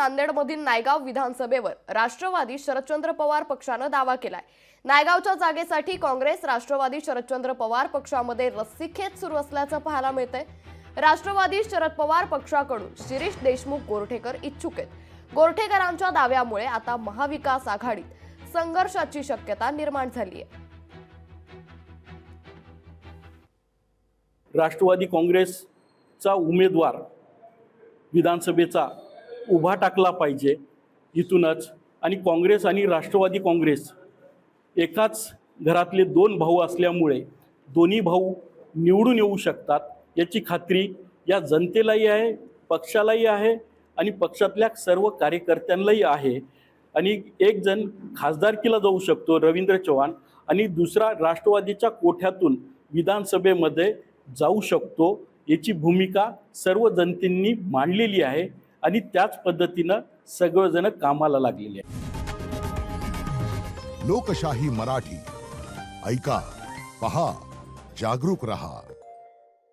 नांदेडमधील नायगाव विधानसभेवर राष्ट्रवादी शरदचंद्र पवार पक्षानं दावा केलाय. नायगावच्या जागेसाठी काँग्रेस राष्ट्रवादी शरदचंद्र पवार पक्षामध्ये रस्सीखेच सुरू असल्याचं पाहायला मिळतंय. राष्ट्रवादी शरद पवार पक्षाकडून शिरीष देशमुख गोरठेकर इच्छुक आहेत. गोरठेकरांच्या दाव्यामुळे आता महाविकास आघाडीत संघर्षाची शक्यता निर्माण झाली आहे राष्ट्रवादी काँग्रेसचा उमेदवार विधानसभेचा उभा टाकला पाहिजे इथूनच. आणि काँग्रेस आणि राष्ट्रवादी काँग्रेस एकाच घरातले दोन भाऊ असल्यामुळे दोन्ही भाऊ निवडून येऊ शकतात याची खात्री या जनतेलाही आहे पक्षालाही आहे आणि पक्षातल्या सर्व कार्यकर्त्यांनाही आहे. आणि एक जण खासदारकीला जाऊ शकतो रवींद्र चव्हाण आणि दुसरा राष्ट्रवादीच्या कोठ्यातून विधानसभेमध्ये जाऊ शकतो याची भूमिका सर्व जनतेंनी मांडलेली आहे. आणि त्याच पद्धतीनं सगळेजण कामाला लागलेले आहे लोकशाही मराठी. ऐका पहा जागरूक रहा.